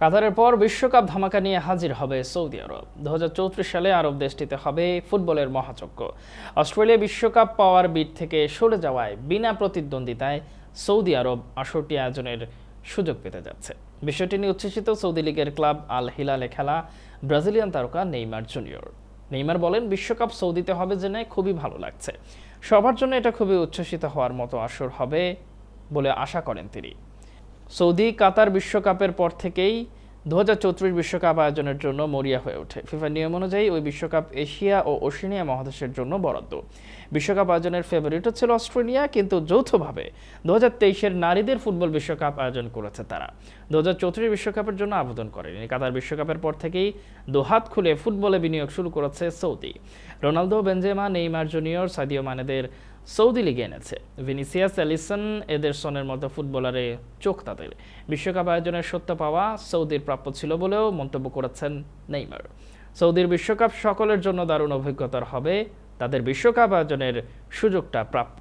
কাতারের পর বিশ্বকাপ ধামাকা নিয়ে হাজির হবে সৌদি আরব। দু হাজার চৌত্রিশ সালে আরব দেশটিতে হবে ফুটবলের মহাযজ্ঞ। অস্ট্রেলিয়া বিশ্বকাপ পাওয়ার বিট থেকে সরে যাওয়ায় বিনা প্রতিদ্বন্দ্বিতায় সৌদি আরব আসরটি আয়োজনের সুযোগ পেতে যাচ্ছে। বিষয়টি নিয়ে উচ্ছ্বসিত সৌদি লীগের ক্লাব আল হিলালে খেলা ব্রাজিলিয়ান তারকা নেইমার জুনিয়র। নেইমার বলেন, বিশ্বকাপ সৌদিতে হবে জেনে খুবই ভালো লাগছে। সবার জন্য এটা খুবই উচ্ছ্বসিত হওয়ার মতো আসর হবে বলে আশা করেন তিনি। সৌদি কাতার বিশ্বকাপের পর থেকেই দু বিশ্বকাপ আয়োজনের জন্য মরিয়া হয়ে ওঠে। ফিফা নিয়ম অনুযায়ী ওই বিশ্বকাপ এশিয়া ও ওশেনিয়া মহাদেশের জন্য বরাদ্দ। বিশ্বকাপ আয়োজনের ফেভারিটও ছিল অস্ট্রেলিয়া, কিন্তু যৌথভাবে দু হাজার নারীদের ফুটবল বিশ্বকাপ আয়োজন করেছে তারা। দু হাজার বিশ্বকাপের জন্য আবেদন করেনি। কাতার বিশ্বকাপের পর থেকেই দুহাত খুলে ফুটবলে বিনিয়োগ শুরু করেছে Saudi. Ronaldo, Benzema, Neymar junior, Sadio মানেদের Saudi লিগে এনেছে। ভিনিসিয়াস এলিসন এদেরসনের মতো ফুটবলারে চোখ তাদের বিশ্বকাপ আয়োজনের সত্য পাওয়া সৌদির প্রাপ্য ছিল বলেও মন্তব্য করেছেন নেইমার। সৌদির বিশ্বকাপ সকলের জন্য দারুণ অভিজ্ঞতার হবে, তাদের বিশ্বকাপ আয়োজনের সুযোগটা প্রাপ্য।